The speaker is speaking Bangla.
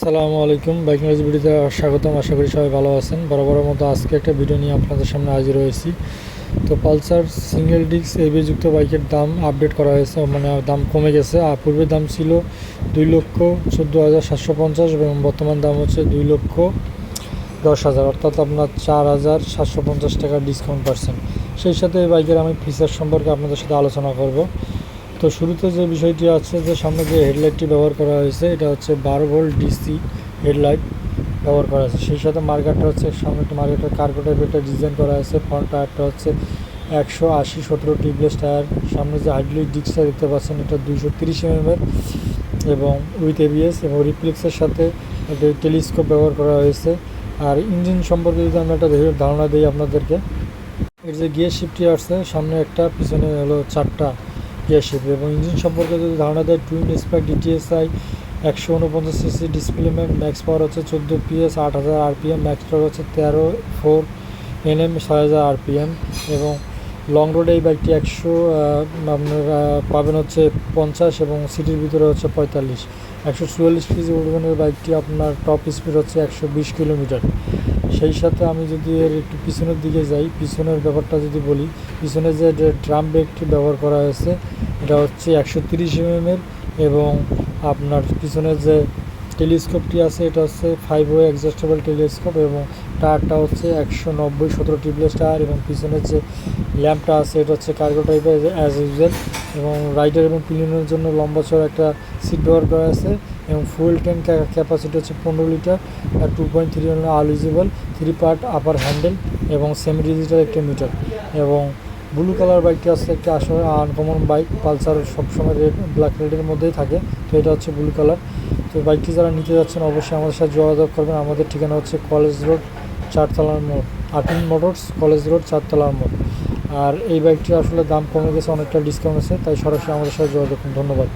আসসালামু আলাইকুম। বাইক নলেজ ভিডিওতে স্বাগতম। আশা করি সবাই ভালো আছেন। বড় মতো আজকে একটা ভিডিও নিয়ে আপনাদের সামনে হাজির হয়েছি। তো পালসার সিঙ্গেল ডিস্ক এবিএ যুক্ত বাইকের দাম আপডেট করা হয়েছে। মানে দাম কমে গেছে। আর পূর্বের দাম ছিল দুই লক্ষ চোদ্দ হাজার সাতশো পঞ্চাশ এবং বর্তমান দাম হচ্ছে দুই লক্ষ দশ হাজার। অর্থাৎ আপনার চার হাজার সাতশো পঞ্চাশ টাকা ডিসকাউন্ট পাচ্ছেন। সেই সাথে এই বাইকের আমি ফিচার সম্পর্কে আপনাদের সাথে আলোচনা করব। তো শুরুতে যে বিষয়টি আছে যে সামনে যে হেডলাইটটি ব্যবহার করা হয়েছে, এটা হচ্ছে বারো ভোল্ট ডিসি হেডলাইট ব্যবহার করা হয়েছে। সেই সাথে মার্কেটটা হচ্ছে সামনে একটা মার্কেটের কার্গো একটা ডিজাইন করা হয়েছে। ফ্রন্ট টায়ারটা হচ্ছে একশো আশি সতেরো টিউবলেস টায়ার। সামনে যে হাইড্রোলিক ডিস্কটা দেখতে পাচ্ছেন, এটা দুইশো তিরিশ এমএমের এবং উইথ এবিএস এবং রিপ্লেক্সের সাথে একটা টেলিস্কোপ ব্যবহার করা হয়েছে। আর ইঞ্জিন সম্পর্কে যদি আমি একটা ধারণা দিই আপনাদেরকে, এর যে গিয়ার শিফটটি আসছে, সামনে একটা, পিছনে হলো চারটা। শিফট এবং ইঞ্জিন সম্পর্কে যদি ধারণা দেয় টুইন স্প্যাক ডিটিএসআই একশো উনপঞ্চাশ সিসি ডিসপ্লে ম্যাক্স পাওয়ার হচ্ছে চোদ্দ পিএস আট হাজার আরপিএম ম্যাক্স পাওয়ার হচ্ছে তেরো ফোর এনএম ছয় হাজার আরপিএম এবং লং রোডে এই বাইকটি একশো আপনারা পাবেন হচ্ছে পঞ্চাশ এবং সিটির ভিতরে হচ্ছে পঁয়তাল্লিশ। একশো চুয়াল্লিশ কেজি ওজনের বাইকটি আপনার টপ স্পিড হচ্ছে একশো বিশ কিলোমিটার। সেই সাথে আমি যদি এর একটু পিছনের দিকে যাই, পিছনের ব্যাপারটা যদি বলি, পিছনে যে ড্রাম ব্রেকটি ব্যবহার করা হয়েছে, এটা হচ্ছে একশো তিরিশ এর এবং আপনার পিছনের যে টেলিস্কোপটি আছে, এটা হচ্ছে ফাইভ ওয়ে অ্যাডজাস্টেবল টেলিস্কোপ এবং টায়ারটা হচ্ছে একশো নব্বই সতেরো টিউবলেস টায়ার এবং পিছনের যে ল্যাম্পটা আছে, এটা হচ্ছে কার্গো টাইপের অ্যাজ ইউজুয়াল এবং রাইডার এবং পিলিয়নের জন্য লম্বা চড়া একটা সিট ব্যবহার করা আছে এবং ফুয়েল ট্যাঙ্ক ক্যাপাসিটি হচ্ছে পনেরো লিটার আর two point three all usable three part upper handle এবং সেমি ডিজিটাল একটা মিটার এবং ব্লু কালার বাইকটি আছে একটা আসলে আনকমন বাইক পালসার সবসময় রেড ব্ল্যাক রেডের মধ্যেই থাকে, তো এটা হচ্ছে ব্লু কালার তো বাইকটি যারা নিতে যাচ্ছেন অবশ্যই আমাদের সাথে যোগাযোগ করবেন। আমাদের ঠিকানা হচ্ছে কলেজ রোড চারতলার মোড় আটিন মোটরস কলেজ রোড চারতলার মোড়। আর এই বাইকটি আসলে দাম কমে গেছে, অনেকটা ডিসকাউন্ট আছে, তাই সরাসরি আমাদের সাথে যোগাযোগ করুন। ধন্যবাদ।